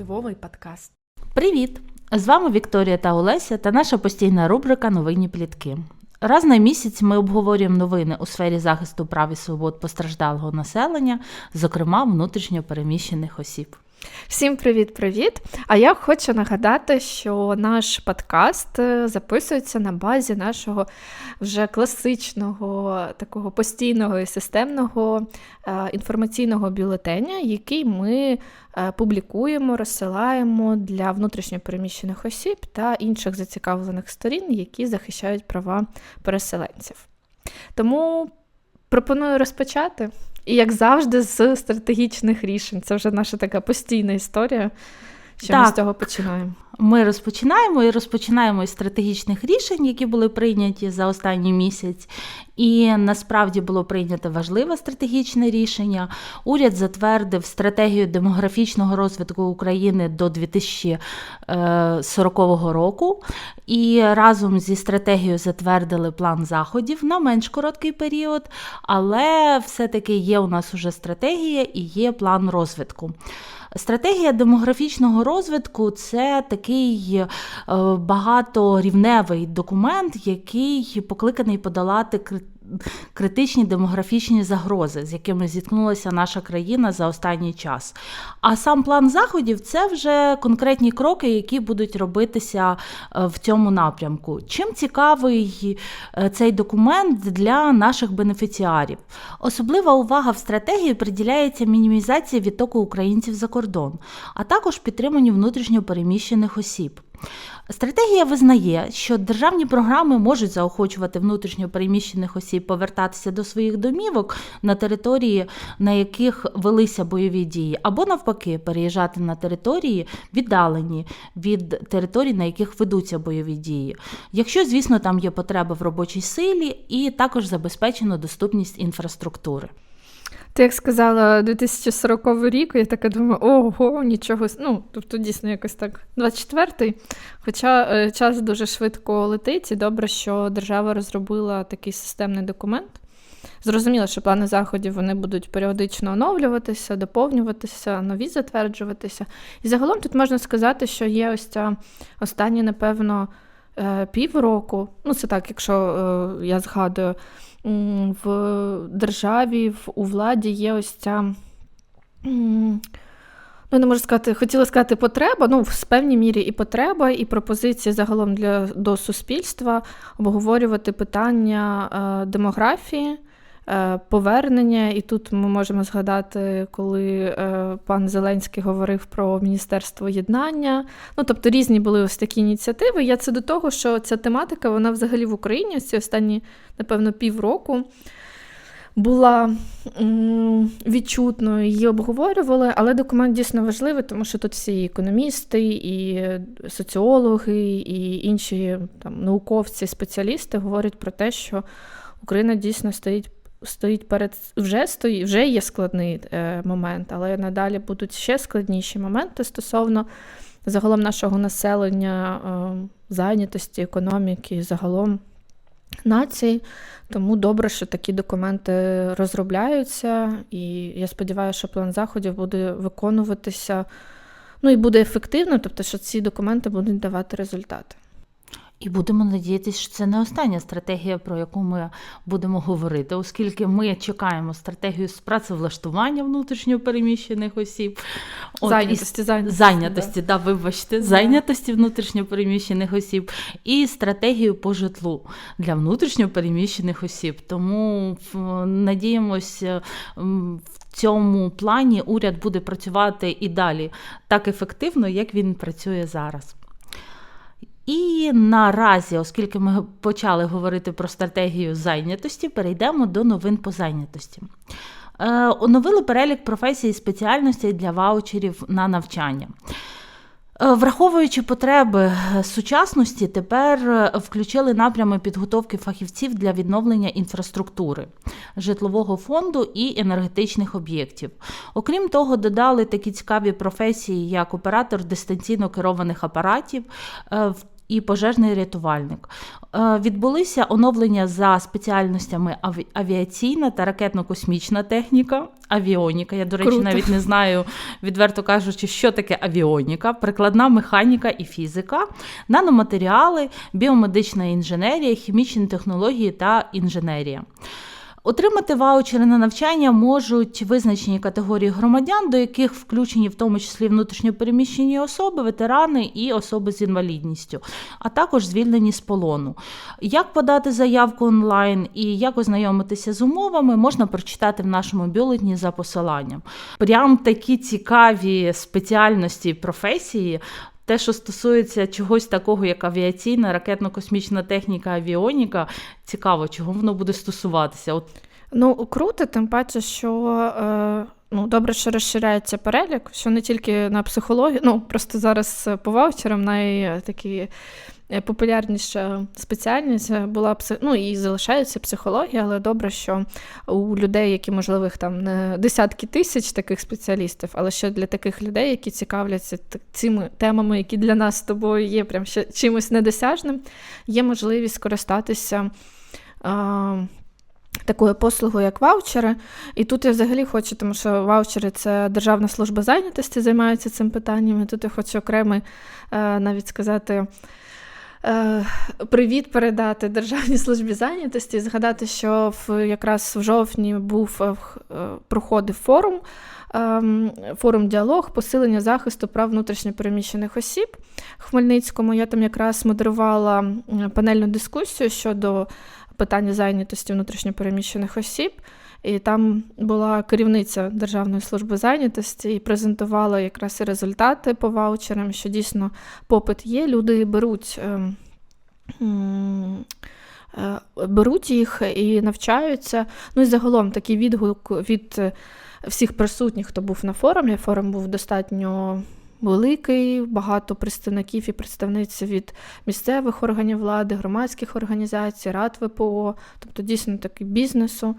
впливовий подкаст. Привіт! З вами Вікторія та Олеся та наша постійна рубрика Новинні плітки. Раз на місяць ми обговорюємо новини у сфері захисту прав і свобод постраждалого населення, зокрема внутрішньо переміщених осіб. Всім привіт-привіт! А я хочу нагадати, що наш подкаст е, записується на базі нашого вже класичного, такого постійного і системного е, інформаційного бюлетеня, який ми е, публікуємо, розсилаємо для внутрішньопереміщених осіб та інших зацікавлених сторін, які захищають права переселенців. Тому пропоную розпочати. І, як завжди, з стратегічних рішень. Це вже наша така постійна історія, що ми з цього починаємо. Ми розпочинаємо і розпочинаємо із стратегічних рішень, які були прийняті за останній місяць. І насправді було прийнято важливе стратегічне рішення. Уряд затвердив стратегію демографічного розвитку України до 2040 року. І разом зі стратегією затвердили план заходів на менш короткий період, але все-таки є у нас уже стратегія і є план розвитку. Стратегія демографічного розвитку це такий е, багаторівневий документ, який покликаний подолати критичні демографічні загрози, з якими зіткнулася наша країна за останній час. А сам план заходів це вже конкретні кроки, які будуть робитися е, в цьому напрямку. Чим цікавий е, цей документ для наших бенефіціарів? Особлива увага в стратегії приділяється мінімізації відтоку українців за кордон, а також підтриманню внутрішньо переміщених осіб. Стратегія визнає, що державні програми можуть заохочувати внутрішньо переміщених осіб повертатися до своїх домівок на території, на яких велися бойові дії, або навпаки, переїжджати на території, віддалені від територій, на яких ведуться бойові дії. Якщо, звісно, там є потреба в робочій силі, і також забезпечено доступність інфраструктури. Ти як сказала 2040 рік, я така думаю, ого, нічого. Ну, тобто дійсно якось так. 24-й. Хоча е, час дуже швидко летить, і добре, що держава розробила такий системний документ. Зрозуміло, що плани заходів вони будуть періодично оновлюватися, доповнюватися, нові затверджуватися. І загалом тут можна сказати, що є ось ця останні, напевно, е, півроку. Ну, це так, якщо е, я згадую, в державі, у владі є ось ця. Ну, не можу сказати, хотіла сказати потреба, ну, в певній мірі і потреба, і пропозиції загалом для, до суспільства обговорювати питання е, демографії, повернення. І тут ми можемо згадати, коли е, пан Зеленський говорив про Міністерство єднання. Ну, тобто різні були ось такі ініціативи. Я це до того, що ця тематика, вона взагалі в Україні ось ці останні, напевно, півроку була відчутною, її обговорювали, але документ дійсно важливий, тому що тут всі економісти, і соціологи, і інші там, науковці, спеціалісти говорять про те, що Україна дійсно стоїть. Стоїть перед вже стоїть, вже є складний е, момент, але надалі будуть ще складніші моменти стосовно загалом нашого населення, е, зайнятості, економіки, загалом нації. Тому добре, що такі документи розробляються, і я сподіваюся, що план заходів буде виконуватися. Ну і буде ефективно, тобто, що ці документи будуть давати результати. І будемо надіятися, що це не остання стратегія, про яку ми будемо говорити, оскільки ми чекаємо стратегію з працевлаштування внутрішньо переміщених осіб. От, Зайнятості, і- зайнятості, зайнятості, да, вибачте, зайнятості внутрішньо переміщених осіб і стратегію по житлу для внутрішньо переміщених осіб. Тому надіємося, в цьому плані уряд буде працювати і далі так ефективно, як він працює зараз. І наразі, оскільки ми почали говорити про стратегію зайнятості, перейдемо до новин по зайнятості. Е, Оновили перелік професій і спеціальностей для ваучерів на навчання. Е, Враховуючи потреби сучасності, тепер е, включили напрями підготовки фахівців для відновлення інфраструктури, житлового фонду і енергетичних об'єктів. Окрім того, додали такі цікаві професії, як оператор дистанційно керованих апаратів, е, і пожежний рятувальник. Е, Відбулися оновлення за спеціальностями аві- авіаційна та ракетно-космічна техніка, авіоніка. Я, до речі, Круто. навіть не знаю, відверто кажучи, що таке авіоніка, прикладна механіка і фізика, наноматеріали, біомедична інженерія, хімічні технології та інженерія. Отримати ваучери на навчання можуть визначені категорії громадян, до яких включені в тому числі внутрішньопереміщені особи, ветерани і особи з інвалідністю, а також звільнені з полону. Як подати заявку онлайн і як ознайомитися з умовами, можна прочитати в нашому бюлетні за посиланням. Прям такі цікаві спеціальності професії. Те, що стосується чогось такого, як авіаційна, ракетно-космічна техніка, авіоніка, цікаво, чого воно буде стосуватися. От Ну, круто, тим паче, що е, ну, добре, що розширяється перелік, що не тільки на психологію, ну просто зараз по ваучерам найтакі популярніша спеціальність е, була ну, і залишається психологія, але добре, що у людей, які, можливо, їх там не десятки тисяч таких спеціалістів, але ще для таких людей, які цікавляться цими темами, які для нас з тобою є прям ще чимось недосяжним, є можливість скористатися. Такою послугою, як ваучери. І тут я взагалі хочу, тому що ваучери це Державна служба зайнятості займається цим питанням. І тут я хочу окремий е, навіть сказати. Е, Привіт передати Державній службі зайнятості, згадати, що в якраз в жовтні був е, е, проходив форум, ем, форум діалог, посилення захисту прав внутрішньопереміщених осіб в Хмельницькому. Я там якраз модерувала панельну дискусію щодо питання зайнятості внутрішньопереміщених осіб. І там була керівниця Державної служби зайнятості і презентувала якраз і результати по ваучерам, що дійсно попит є. Люди беруть, ем, е, беруть їх і навчаються. Ну і загалом такий відгук від всіх присутніх, хто був на форумі. Форум був достатньо великий, багато представників і представниць від місцевих органів влади, громадських організацій, рад ВПО, тобто дійсно такий бізнесу.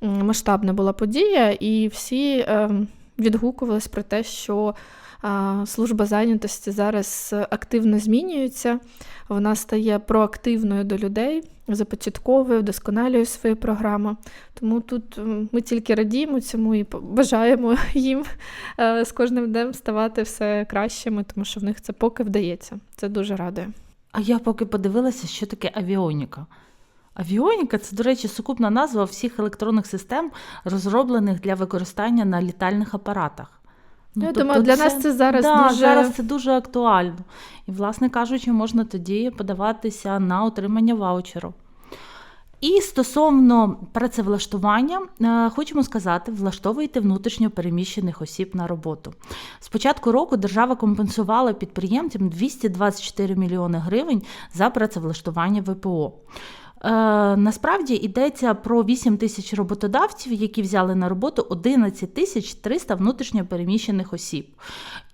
Масштабна була подія, і всі ем, відгукувались про те, що служба зайнятості зараз активно змінюється. Вона стає проактивною до людей, започатковує, вдосконалює свої програми. Тому тут ми тільки радіємо цьому і бажаємо їм е, з кожним днем ставати все кращими, тому що в них це поки вдається. Це дуже радує. А я поки подивилася, що таке авіоніка. Авіоніка це, до речі, сукупна назва всіх електронних систем, розроблених для використання на літальних апаратах. Ну, Я тобто думаю, для нас це зараз да, дуже зараз це дуже актуально. І, власне кажучи, можна тоді подаватися на отримання ваучеру. І стосовно працевлаштування, е, хочемо сказати, влаштовуйте внутрішньо переміщених осіб на роботу. З початку року держава компенсувала підприємцям 224 мільйони гривень за працевлаштування ВПО. Е, насправді йдеться про 8 тисяч роботодавців, які взяли на роботу 11 тисяч 300 внутрішньо переміщених осіб.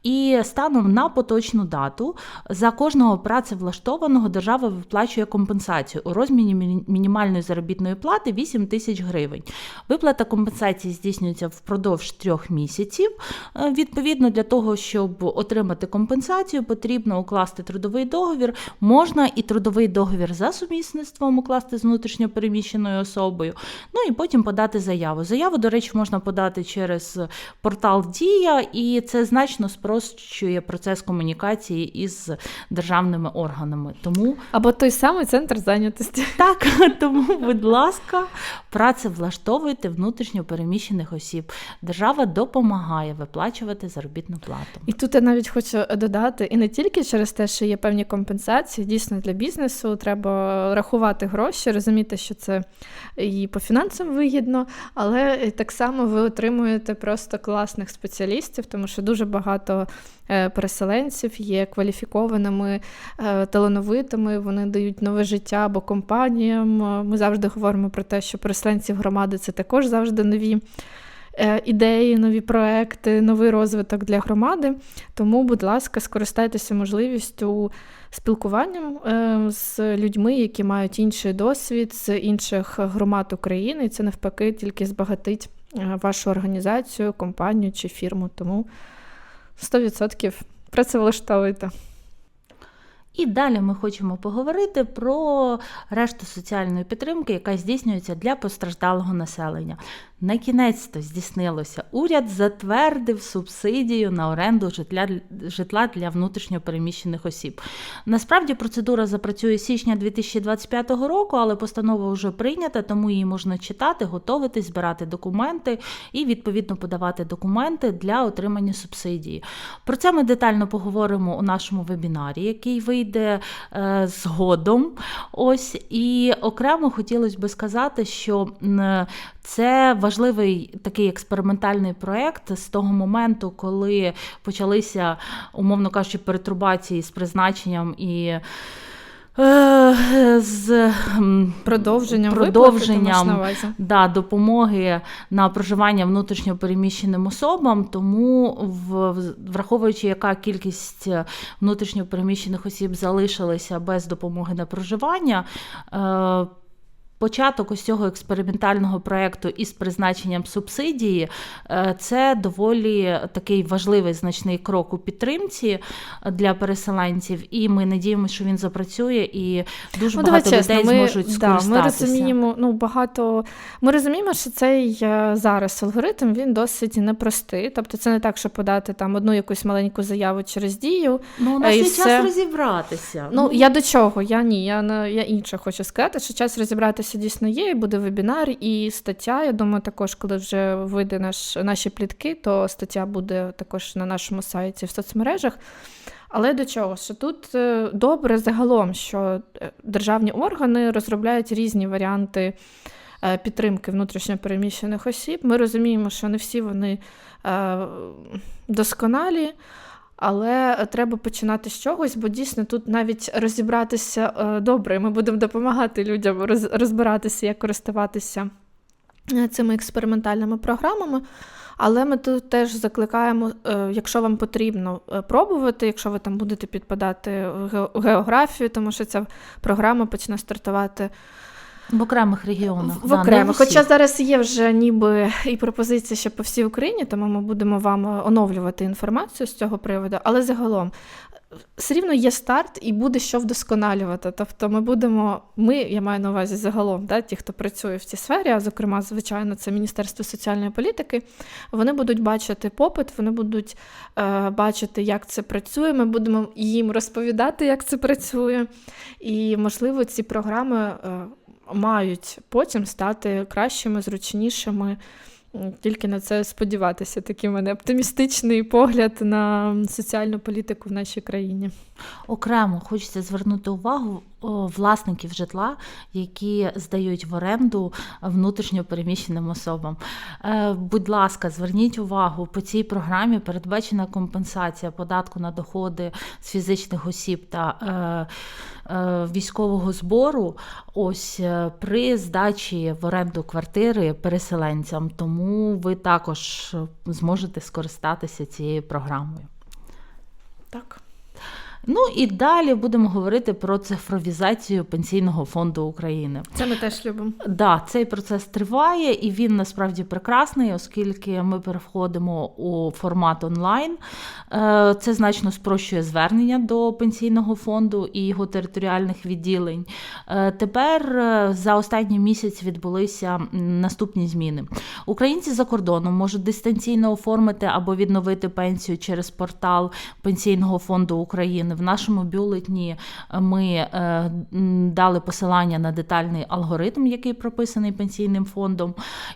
І станом на поточну дату за кожного працевлаштованого держава виплачує компенсацію у розмірі мінімальної заробітної плати 8 тисяч гривень. Виплата компенсації здійснюється впродовж трьох місяців. Е, Відповідно, для того, щоб отримати компенсацію, потрібно укласти трудовий договір. Можна і трудовий договір за сумісництвом укласти з внутрішньо переміщеною особою. Ну і потім подати заяву. Заяву, до речі, можна подати через портал Дія, і це значно спрощує процес комунікації із державними органами. Тому або той самий центр зайнятості. так, тому, будь ласка, працевлаштовуйте внутрішньо переміщених осіб. Держава допомагає виплачувати заробітну плату. І тут я навіть хочу додати, і не тільки через те, що є певні компенсації, дійсно для бізнесу треба рахувати гроші, розуміти, що це і по фінансам вигідно, але так само ви отримуєте просто класних спеціалістів, тому що дуже багато переселенців є кваліфікованими, е, талановитими, вони дають нове життя або компаніям. Е, Ми завжди говоримо про те, що переселенці в громади це також завжди нові е, ідеї, нові проекти, новий розвиток для громади. Тому, будь ласка, скористайтеся можливістю спілкуванням е, з людьми, які мають інший досвід з інших громад України. І це навпаки тільки збагатить е, вашу організацію, компанію чи фірму. Тому 100% працевлаштовуйте. І далі ми хочемо поговорити про решту соціальної підтримки, яка здійснюється для постраждалого населення. На кінець-то здійснилося. Уряд затвердив субсидію на оренду житла, житла для внутрішньопереміщених осіб. Насправді процедура запрацює з січня 2025 року, але постанова вже прийнята, тому її можна читати, готуватись, збирати документи і відповідно подавати документи для отримання субсидії. Про це ми детально поговоримо у нашому вебінарі, який вийде е, згодом. Ось і окремо хотілося би сказати, що м, це важливий такий експериментальний проєкт з того моменту, коли почалися, умовно кажучи, перетрубації з призначенням і. е, З Продовженням, продовженням виплати, да, допомоги на проживання внутрішньопереміщеним особам. Тому, враховуючи, яка кількість е, внутрішньопереміщених осіб залишилися без допомоги на проживання. Е, Початок ось цього експериментального проєкту із призначенням субсидії е, це доволі такий важливий значний крок у підтримці для переселенців, і ми надіємося, що він запрацює, і дуже Ну, давай багато чесно, людей ми, зможуть да, ми розуміємо, ну багато. Ми розуміємо, що цей е, зараз алгоритм він досить непростий. Тобто, це не так, що подати там одну якусь маленьку заяву через дію. Ну, у нас і є все. час розібратися. Ну я до чого? Я ні, я я інше хочу сказати, що час розібратися дійсно є, і буде вебінар, і стаття. Я думаю, також, коли вже вийде наш наші плітки, то стаття буде також на нашому сайті в соцмережах. Але до чого? Що тут е, добре загалом, що е, державні органи розробляють різні варіанти е, підтримки внутрішньопереміщених осіб. Ми розуміємо, що не всі вони досконалі. Але треба починати з чогось, бо дійсно тут навіть розібратися е, добре. Ми будемо допомагати людям розбиратися, як користуватися е, цими експериментальними програмами. Але ми тут теж закликаємо, е, якщо вам потрібно е, пробувати, якщо ви там будете підпадати в географію, тому що ця програма почне стартувати В окремих регіонах. в окремо. Хоча зараз є вже ніби і пропозиція ще по всій Україні, тому ми будемо вам е, оновлювати інформацію з цього приводу. Але загалом все рівно є старт і буде що вдосконалювати. Тобто ми будемо, ми, я маю на увазі загалом, да, ті, хто працює в цій сфері, а зокрема, звичайно, це Міністерство соціальної політики, вони будуть бачити попит, вони будуть е, бачити, як це працює. Ми будемо їм розповідати, як це працює. І, можливо, ці програми е, мають потім стати кращими, зручнішими. Тільки на це сподіватися. Такий мене оптимістичний погляд на соціальну політику в нашій країні. Окремо хочеться звернути увагу власників житла, які здають в оренду внутрішньо переміщеним особам. Е, Будь ласка, зверніть увагу, по цій програмі передбачена компенсація податку на доходи з фізичних осіб та е, е, військового збору. Ось при здачі в оренду квартири переселенцям. Тому ви також зможете скористатися цією програмою. Так. Ну і далі будемо говорити про цифровізацію пенсійного фонду України. Це ми теж любимо. Да, цей процес триває, і він насправді прекрасний, оскільки ми переходимо у формат онлайн. Е, Це значно спрощує звернення до пенсійного фонду і його територіальних відділень. Е, Тепер е, за останній місяць відбулися наступні зміни. Українці за кордоном можуть дистанційно оформити або відновити пенсію через портал Пенсійного фонду України. В нашому бюлетні ми е, дали посилання на детальний алгоритм, який прописаний пенсійним фондом.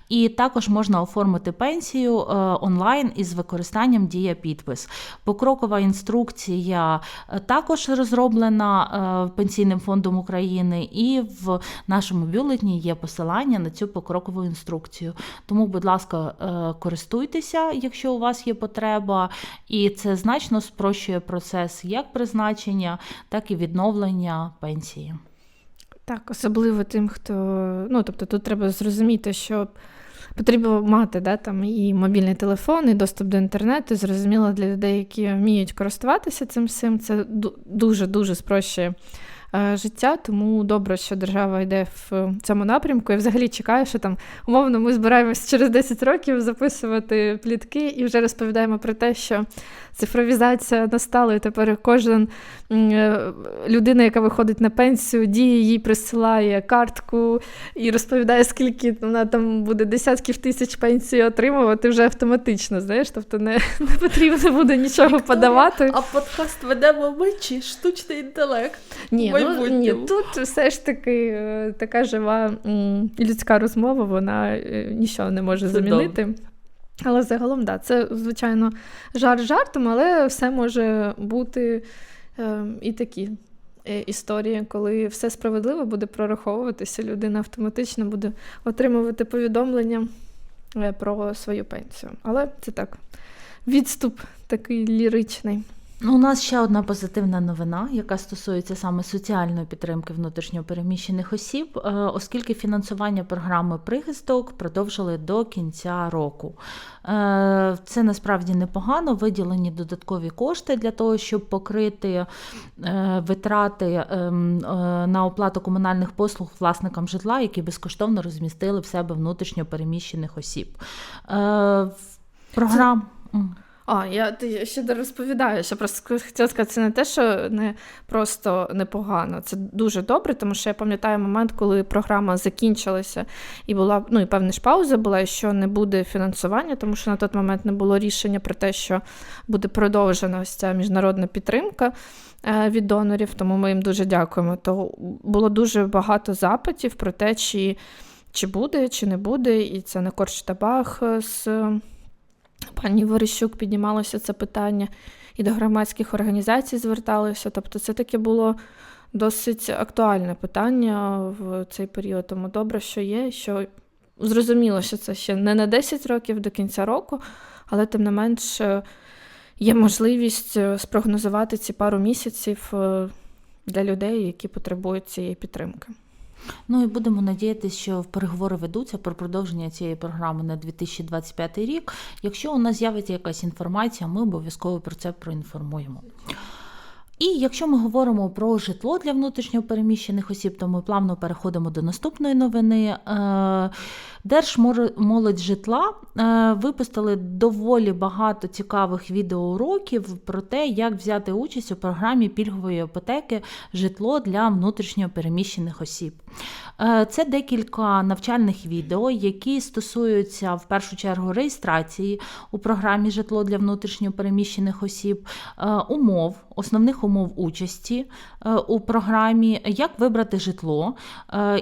І також можна оформити пенсію е, онлайн із використанням дія підпис. Покрокова інструкція е, також розроблена е, Пенсійним фондом України, і в нашому бюлетні є посилання на цю покрокову інструкцію. Тому, будь ласка, е, користуйтеся, якщо у вас є потреба, і це значно спрощує процес як призначення, так і відновлення пенсії. Так, особливо тим, хто. Ну, тобто, тут треба зрозуміти, що потрібно мати да, там, і мобільний телефон, і доступ до інтернету. Зрозуміло, для людей, які вміють користуватися цим всім, це дуже-дуже спрощує е, життя. Тому добре, що держава йде в цьому напрямку. І взагалі чекаю, що там умовно ми збираємось через 10 років записувати плітки і вже розповідаємо про те, що цифровізація настала, і тепер кожен е, людина, яка виходить на пенсію, діє їй присилає картку і розповідає, скільки вона там буде десятків тисяч пенсій отримувати вже автоматично. Знаєш, тобто не, не потрібно буде нічого Вікторія, подавати. А подкаст ведемо ми чи штучний інтелект? Ні, в ну, ні, тут все ж таки е, така жива людська розмова, вона е, нічого не може Це замінити. Але загалом, да, це, звичайно, жарт жартом, але все може бути е, і такі е, історії, коли все справедливо буде прораховуватися, людина автоматично буде отримувати повідомлення про свою пенсію. Але це так, відступ такий ліричний. Ну, У нас ще одна позитивна новина, яка стосується саме соціальної підтримки внутрішньопереміщених осіб, е, оскільки фінансування програми прихисток продовжили до кінця року. Е, Це насправді непогано. Виділені додаткові кошти для того, щоб покрити е, витрати ем, на оплату комунальних послуг власникам житла, які безкоштовно розмістили в себе внутрішньопереміщених осіб. Програм. М. А, я ти ще розповідаю, що просто хотіла сказати, це не те, що не просто непогано, це дуже добре, тому що я пам'ятаю момент, коли програма закінчилася і була ну і певна ж пауза була, і що не буде фінансування, тому що на той момент не було рішення про те, що буде продовжена ось ця міжнародна підтримка е, від донорів. Тому ми їм дуже дякуємо. То було дуже багато запитів про те, чи, чи буде, чи не буде, і це на корч табах з. Пані Верещук піднімалося це питання і до громадських організацій зверталися. Тобто, це таке було досить актуальне питання в цей період. Тому добре, що є, що зрозуміло, що це ще не на 10 років до кінця року, але тим не менш е, є можливість е, спрогнозувати ці пару місяців е, для людей, які потребують цієї підтримки. Ну і будемо надіятися, що переговори ведуться про продовження цієї програми на 2025 рік. Якщо у нас з'явиться якась інформація, ми обов'язково про це проінформуємо. І якщо ми говоримо про житло для внутрішньопереміщених осіб, то ми плавно переходимо до наступної новини. Держмолодь житла е, випустили доволі багато цікавих відеоуроків про те, як взяти участь у програмі пільгової іпотеки житло для внутрішньопереміщених осіб. Е, Це декілька навчальних відео, які стосуються в першу чергу реєстрації у програмі житло для внутрішньопереміщених осіб, е, умов, основних умов участі у програмі, як вибрати житло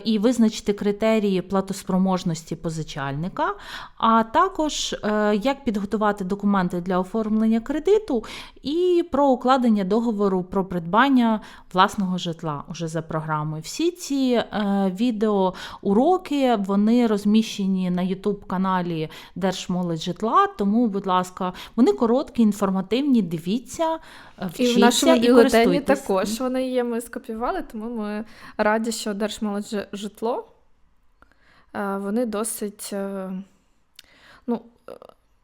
і визначити критерії платоспроможності позичальника, а також е, як підготувати документи для оформлення кредиту і про укладення договору про придбання власного житла уже за програмою. Всі ці е, відеоуроки вони розміщені на YouTube каналі Держмолодь житла. Тому, будь ласка, вони короткі, інформативні. Дивіться, е, І вчіться в нашому і бюлетені користуйтесь. також вони є, ми скопіювали, тому ми раді, що Держмолодь житло. Е, Вони досить е, ну, е,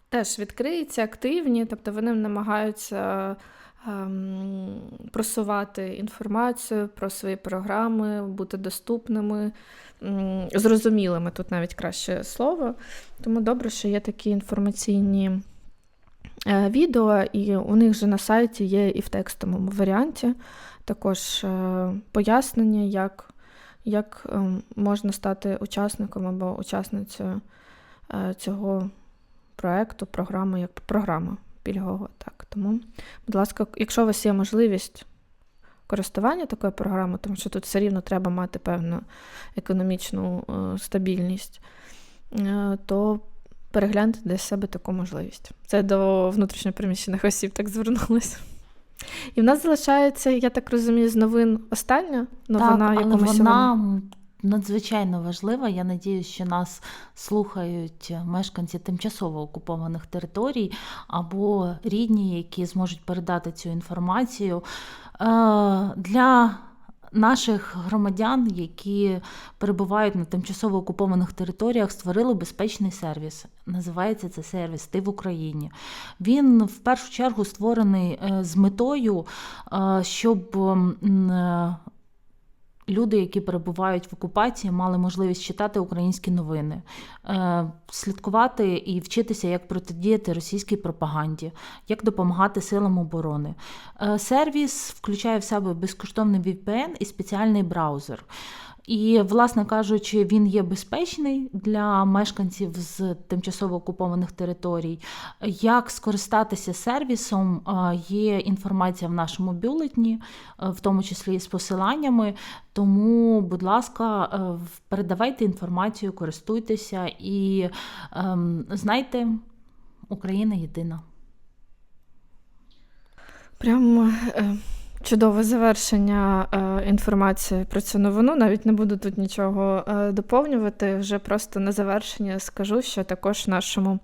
теж відкриті, активні, тобто вони намагаються просувати інформацію про свої програми, бути доступними, зрозумілими тут навіть краще слово. Тому добре, що є такі інформаційні відео, і у них же на сайті є і в текстовому варіанті також пояснення, як, як е, можна стати учасником або учасницею е, цього проекту, програми, як програма пільгового. Так. Тому, будь ласка, якщо у вас є можливість користування такою програмою, тому що тут все рівно треба мати певну економічну е, стабільність, е, то перегляньте для себе таку можливість. Це до внутрішньопереміщених осіб так звернулося. І в нас залишається, я так розумію, з новин остання новина, так, але вона сьогодні. надзвичайно важлива. Я надію, що нас слухають мешканці тимчасово окупованих територій або рідні, які зможуть передати цю інформацію. Е, Для наших громадян, які перебувають на тимчасово окупованих територіях, створили безпечний сервіс. Називається це сервіс Ти в Україні. Він в першу чергу створений е, з метою, е, щоб е, люди, які перебувають в окупації, мали можливість читати українські новини, е, слідкувати і вчитися, як протидіяти російській пропаганді, як допомагати силам оборони. Е, Сервіс включає в себе безкоштовний VPN і спеціальний браузер. І, власне кажучи, він є безпечний для мешканців з тимчасово окупованих територій. Як скористатися сервісом, е, є інформація в нашому бюлетні, е, в тому числі з посиланнями. Тому, будь ласка, е, передавайте інформацію, користуйтеся і ем, знайте, Україна єдина. Прям е, чудове завершення е, інформації про цю новину. Навіть не буду тут нічого е, доповнювати. Вже просто на завершення скажу, що також в нашому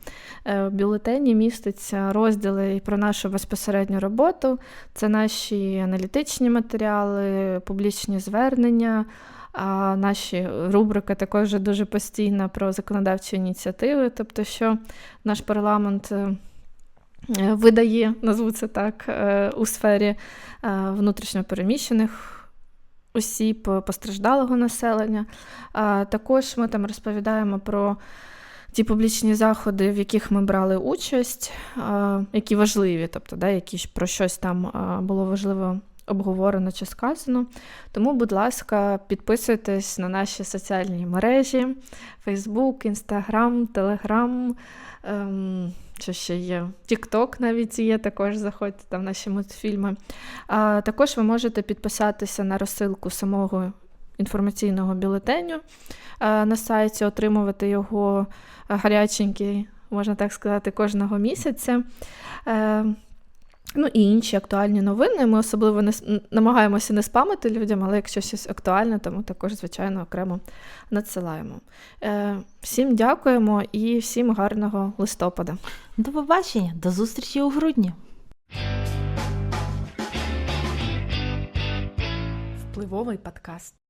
е, бюлетені міститься розділи про нашу безпосередню роботу. Це наші аналітичні матеріали, публічні звернення. А наші рубрика також дуже постійна про законодавчі ініціативи, тобто, що наш парламент е, видає, назву це так, е, у сфері е, внутрішньопереміщених осіб, е, постраждалого населення. Також ми там розповідаємо про ті публічні заходи, в яких ми брали участь, е, які важливі, тобто, да, які про щось там е, було важливо обговорено чи сказано. Тому, будь ласка, підписуйтесь на наші соціальні мережі: Facebook, Instagram, Telegram. Що ще є? Тікток навіть є, також заходьте там наші мультфільми. А, також ви можете підписатися на розсилку самого інформаційного бюлетеню а, на сайті, отримувати його гаряченький, можна так сказати, кожного місяця. Ну і інші актуальні новини. Ми особливо не намагаємося не спамити людям, але якщо щось актуальне, то ми також, звичайно, окремо надсилаємо. Е, всім дякуємо і всім гарного листопада. До побачення, до зустрічі у грудні. Впливовий подкаст.